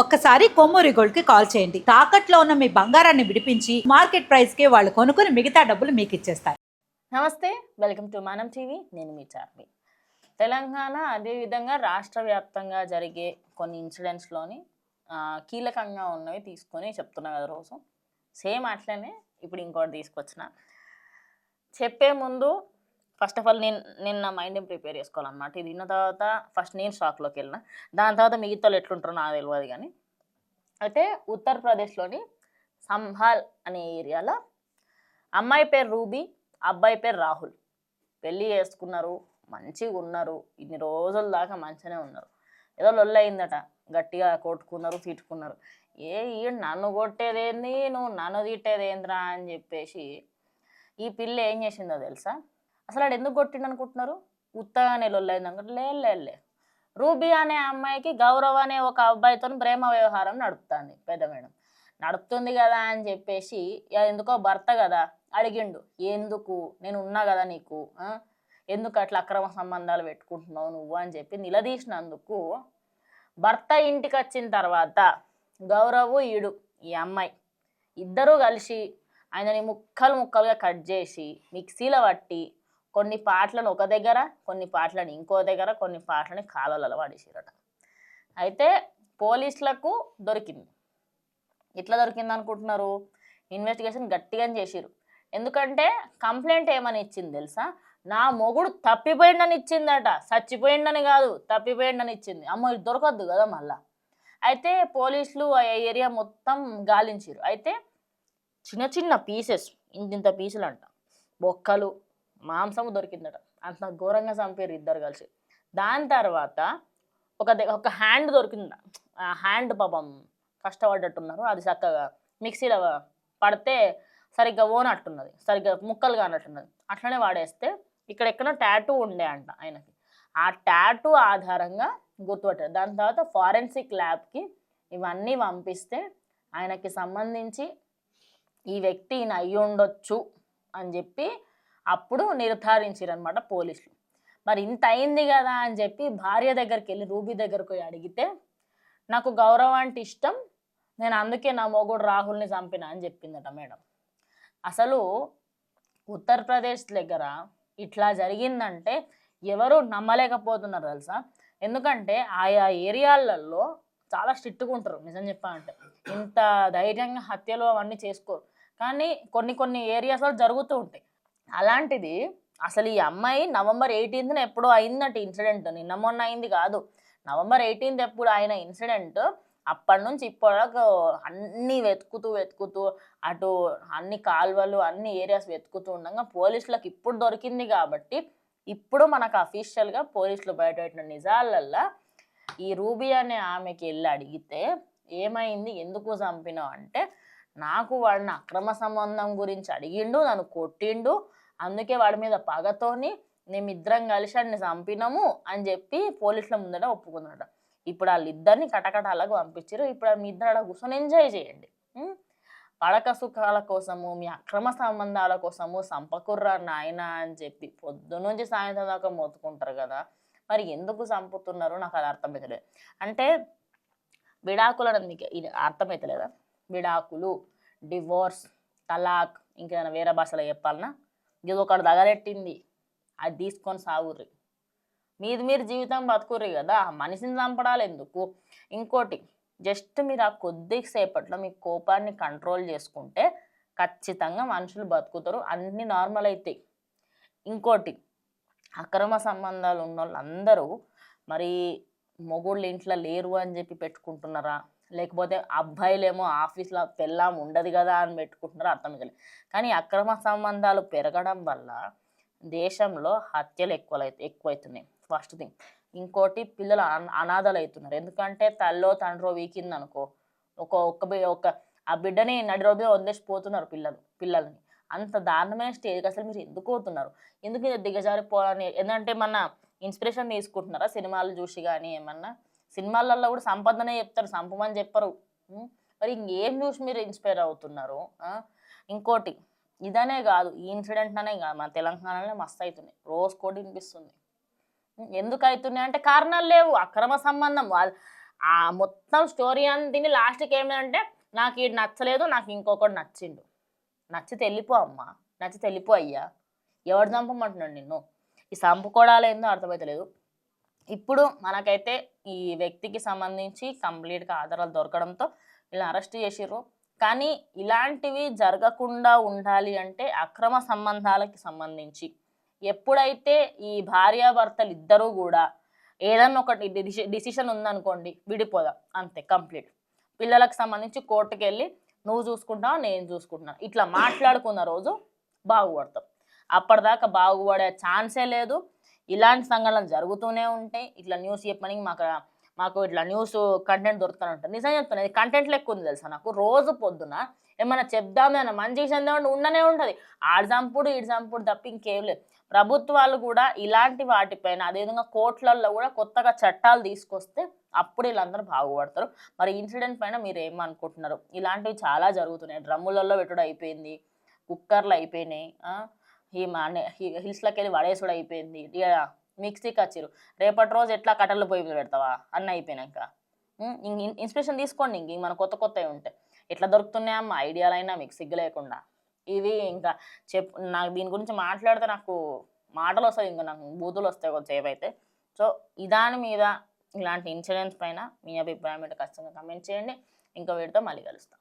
ఒక్కసారి కొమ్మూరి గోల్డ్కి కాల్ చేయండి. తాకట్లో ఉన్న మీ బంగారాన్ని విడిపించి మార్కెట్ ప్రైస్కి వాళ్ళు కొనుక్కుని మిగతా డబ్బులు మీకు ఇచ్చేస్తారు. నమస్తే వెల్కమ్ టు మనం టీవీ. నేను మీ చార్మి. తెలంగాణ అదేవిధంగా రాష్ట్ర వ్యాప్తంగా జరిగే కొన్ని ఇన్సిడెంట్స్లోని కీలకంగా ఉన్నవి తీసుకొని చెప్తున్నా కదా రోజు. సేమ్ అట్లనే ఇప్పుడు ఇంకోటి తీసుకొచ్చిన. చెప్పే ముందు ఫస్ట్ ఆఫ్ ఆల్ నేను నేను నా మైండ్ని ప్రిపేర్ చేసుకోవాలన్నమాట. ఇది విన్న తర్వాత ఫస్ట్ నేను షాక్లోకి వెళ్ళిన. దాని తర్వాత మిగతా వాళ్ళు ఎట్లుంటారో నాకు తెలియదు కానీ. అయితే ఉత్తరప్రదేశ్లోని సంభాల్ అనే ఏరియాలో అమ్మాయి పేరు రూబీ అబ్బాయి పేరు రాహుల్. పెళ్ళి చేసుకున్నారు మంచిగా ఉన్నారు. ఇన్ని రోజుల దాకా మంచిగానే ఉన్నారు. ఏదో లొల్లయిందట గట్టిగా కొట్టుకున్నారు తిట్టుకున్నారు. ఏ ఈ నన్ను కొట్టేదేంది నువ్వు నన్ను తిట్టేదేంద్రా అని చెప్పేసి ఈ పిల్ల ఏం చేసిందో తెలుసా? అసలు ఆడు ఎందుకు కొట్టిండు అనుకుంటున్నారు? ఉత్తగానే లొల్లి అనుకుంటే లే రూబీ అనే అమ్మాయికి గౌరవ్ అనే ఒక అబ్బాయితో ప్రేమ వ్యవహారం నడుపుతుంది పెద్ద మేడం. నడుపుతుంది కదా అని చెప్పేసి ఎందుకో భర్త కదా? అడిగిండు. ఎందుకు? నేను ఉన్నా కదా నీకు? ఎందుకు అట్లా అక్రమ సంబంధాలు పెట్టుకుంటున్నావు నువ్వు? అని చెప్పి నిలదీసినందుకు భర్త ఇంటికి వచ్చిన తర్వాత గౌరవు ఈడు ఈ అమ్మాయి. ఇద్దరూ కలిసి ఆయనని ముక్కలు ముక్కలుగా కట్ చేసి మిక్సీలో పట్టి కొన్ని పాటలను ఒక దగ్గర కొన్ని పాటలను ఇంకో దగ్గర కొన్ని పాటలని కాలువలలో పడేసిరట అయితే పోలీసులకు దొరికింది. ఎట్లా దొరికింది అనుకుంటున్నారు ఇన్వెస్టిగేషన్ గట్టిగా చేసిరు ఎందుకంటే కంప్లైంట్ ఏమని ఇచ్చింది తెలుసా? నా మొగుడు తప్పిపోయిండని ఇచ్చిందట. చచ్చిపోయిండని కాదు తప్పిపోయిండని ఇచ్చింది. అమ్మ ఇది దొరకద్దు కదా మళ్ళా. అయితే పోలీసులు ఆ ఏరియా మొత్తం గాలించారు అయితే చిన్న చిన్న పీసెస్ ఇంతింత పీసులు అంట బొక్కలు మాంసము దొరికిందట. అంత ఘోరంగా చంపారు ఇద్దరు కలిసి. దాని తర్వాత ఒక దగ్గ- ఒక హ్యాండ్ దొరికిందట ఆ హ్యాండ్ పాపం కష్టపడ్డట్టున్నారు. అది చక్కగా మిక్సీలో పడితే సరిగ్గా ఓనట్టున్నది. సరిగ్గా ముక్కలు కానట్టున్నది. అట్లనే వాడేస్తే ఇక్కడ ట్యాటూ ఉండే అంట ఆయనకి. ఆ ట్యాటూ ఆధారంగా గుర్తుపట్టారు. దాని తర్వాత ఫారెన్సిక్ ల్యాబ్కి ఇవన్నీ పంపిస్తే ఆయనకి సంబంధించి ఈ వ్యక్తి ఈయన అయ్యి ఉండొచ్చు అని చెప్పి అప్పుడు నిర్ధారించారనమాట పోలీసులు. మరి ఇంత అయింది కదా అని చెప్పి భార్య దగ్గరికి వెళ్ళి రూబీ దగ్గరకు పోయి అడిగితే నాకు గౌరవం అంటే ఇష్టం నేను అందుకే నా మొగుడు రాహుల్ని చంపిన అని చెప్పిందట మేడం. అసలు ఉత్తరప్రదేశ్ దగ్గర ఇట్లా జరిగిందంటే ఎవరు నమ్మలేకపోతున్నారు తెలుసా? ఎందుకంటే ఆయా ఏరియాలలో చాలా స్ట్రిక్ట్గా ఉంటారు నిజం చెప్పాలంటే ఇంత ధైర్యంగా హత్యలు అవన్నీ చేసుకోరు. కానీ కొన్ని కొన్ని ఏరియాస్లో జరుగుతూ ఉంటాయి. అలాంటిది అసలు ఈ అమ్మాయి నవంబర్ ఎయిటీన్త్న ఎప్పుడో అయిందట ఇన్సిడెంట్. నిన్న మొన్న అయింది కాదు. నవంబర్ ఎయిటీన్త్ ఎప్పుడు ఆయన ఇన్సిడెంట్ అప్పటి నుంచి ఇప్పటివరకు అన్నీ వెతుకుతూ వెతుకుతూ అటు అన్ని కాల్వలు అన్ని ఏరియాస్ వెతుకుతూ ఉండగా పోలీసులకు ఇప్పుడు దొరికింది కాబట్టి ఇప్పుడు మనకు అఫీషియల్గా పోలీసులు బయటపెట్టిన నిజాలల్లో ఈ రూబీ అనే ఆమెకి వెళ్ళి అడిగితే ఏమైంది ఎందుకు చంపినావు అంటే నాకు వాడిని అక్రమ సంబంధం గురించి అడిగిండు నన్ను కొట్టిండు. అందుకే వాడి మీద పగతోని మేమిద్దరం కలిసి అన్ని చంపినాము అని చెప్పి పోలీసుల ముందట ఒప్పుకున్నాడు ఇప్పుడు వాళ్ళిద్దరిని కటకటాలకు పంపించారు ఇప్పుడు మీ ఇద్దరు అలా కూర్చొని ఎంజాయ్ చేయండి. పడక సుఖాల కోసము మీ అక్రమ సంబంధాల కోసము సంపకుర్రా నాయన అని చెప్పి పొద్దునుంచి సాయంత్రం దాకా మోతుకుంటారు కదా. మరి ఎందుకు చంపుతున్నారు? నాకు అది అర్థమవుతలేదు అంటే విడాకులు మీకు ఇది అర్థమవుతలేదా విడాకులు డివోర్స్ తలాక్ ఇంకేదైనా వేరే భాషలో చెప్పాలన్నా ఇది ఒకటి తగలెట్టింది. అది తీసుకొని సాగుర్రి. మీది మీరు జీవితం బతుకుర్రి కదా మనిషిని చంపడాలి ఎందుకు? ఇంకోటి జస్ట్ మీరు ఆ కొద్దిసేపట్లో మీ కోపాన్ని కంట్రోల్ చేసుకుంటే ఖచ్చితంగా మనుషులు బతుకుతారు అన్నీ నార్మల్ అవుతాయి ఇంకోటి అక్రమ సంబంధాలు ఉన్న వాళ్ళందరూ మరి మొగుళ్ళు ఇంట్లో లేరు అని చెప్పి పెట్టుకుంటున్నారా? లేకపోతే అబ్బాయిలేమో ఆఫీస్లో పెళ్ళాం ఉండదు కదా అని పెట్టుకుంటున్నారా? అర్థం కాలేదు కానీ అక్రమ సంబంధాలు పెరగడం వల్ల దేశంలో హత్యలు ఎక్కువ ఎక్కువైతున్నాయి. ఫస్ట్ థింగ్ ఇంకోటి పిల్లలు అన- అనాథలు అవుతున్నారు ఎందుకంటే తల్లో తండ్రో వీకింది అనుకో ఒక ఒక్క బి- ఒక ఆ బిడ్డని నడి రోడ్డు వదిలేసిపోతున్నారు పోతున్నారు పిల్లలు పిల్లల్ని. అంత దారుణమైన స్టేజ్కి అసలు మీరు ఎందుకు పోతున్నారు? ఎందుకు దిగజారిపోవాలని? ఎందుకంటే మన ఇన్స్పిరేషన్ తీసుకుంటున్నారా? సినిమాలు చూసి కానీ ఏమన్నా? సినిమాలలో కూడా సంపదనే చెప్తారు సంపమని చెప్పరు. మరి ఇంకేం చూసి మీరు ఇన్స్పైర్ అవుతున్నారు? ఇంకోటి ఇదనే కాదు ఈ ఇన్సిడెంట్ అనే కాదు మన తెలంగాణలో మస్తు అవుతున్నాయి రోజు కోటి వినిపిస్తుంది. ఎందుకు అవుతున్నాయి అంటే కారణాలు లేవు అక్రమ సంబంధం. ఆ మొత్తం స్టోరీ అంతిని లాస్ట్కి ఏమిటంటే నాకు ఇది నచ్చలేదు నాకు ఇంకొకటి నచ్చిండు. నచ్చితే వెళ్ళిపో అమ్మా నచ్చితే వెళ్ళిపో అయ్యా. ఎవరు చంపమంటున్నాడు నిన్ను? ఈ చంపుకోవడాలు ఏందో అర్థమవుతలేదు ఇప్పుడు మనకైతే ఈ వ్యక్తికి సంబంధించి కంప్లీట్గా ఆధారాలు దొరకడంతో ఇలా అరెస్ట్ చేసిర్రు. కానీ ఇలాంటివి జరగకుండా ఉండాలి అంటే అక్రమ సంబంధాలకి సంబంధించి. ఎప్పుడైతే ఈ భార్యాభర్తలు ఇద్దరూ కూడా ఏదన్నా ఒకటి డిసిషన్ ఉందనుకోండి విడిపోదాం. అంతే కంప్లీట్. పిల్లలకు సంబంధించి కోర్టుకెళ్ళి నువ్వు చూసుకుంటావు నేను చూసుకుంటున్నాను. ఇట్లా మాట్లాడుకున్న రోజు బాగుపడతాం. అప్పటిదాకా బాగుపడే ఛాన్సే లేదు. ఇలాంటి సంఘటనలు జరుగుతూనే ఉంటాయి. ఇట్లా న్యూస్ చెప్పని మాకు మాకు ఇట్లా న్యూస్ కంటెంట్ దొరుకుతూనే ఉంటుంది. నిజం చెప్తున్నాను ఇది కంటెంట్ లెక్క ఉంది తెలుసా నాకు? రోజు పొద్దున ఏమైనా చెప్దామని మంచిగా చెందామని ఉండనే ఉంటుంది. ఆడు చంపుడు ఈడు చంపుడు తప్ప ఇంకేం లేదు. ప్రభుత్వాలు కూడా ఇలాంటి వాటిపైన అదేవిధంగా కోర్టులలో కూడా కొత్తగా చట్టాలు తీసుకొస్తే అప్పుడు వీళ్ళందరూ బాగుపడతారు. మరి ఇన్సిడెంట్ పైన మీరు ఏమనుకుంటున్నారు? ఇలాంటివి చాలా జరుగుతున్నాయి. డ్రమ్ములలో పెట్టుడు అయిపోయింది కుక్కర్లు అయిపోయినాయి ఈ మా హిల్స్లోకి వెళ్ళి వడేసుడు అయిపోయింది. ఇక మిక్సీకి వచ్చిరు రేపటి రోజు ఎట్లా కట్టెలు పొయ్యి పెడతావా? అన్న అయిపోయినాక. ఇంక ఇన్- ఇన్స్పిరేషన్ తీసుకోండి ఇంక. మన కొత్త కొత్తవి ఉంటాయి ఎట్లా దొరుకుతున్నాయమ్మా ఐడియాలైనా మీకు సిగ్గు లేకుండా. ఇవి ఇంకా చెప్ నాకు దీని గురించి మాట్లాడితే నాకు మాటలు వస్తాయి ఇంకా నాకు బూతులు వస్తాయి కొంచెంసేపు అయితే సో ఇదాని మీద ఇలాంటి ఇన్సిడెంట్స్ పైన మీ అభిప్రాయం ఏంటో ఖచ్చితంగా కమెంట్ చేయండి. ఇంకా వీడితో మళ్ళీ కలుస్తాం.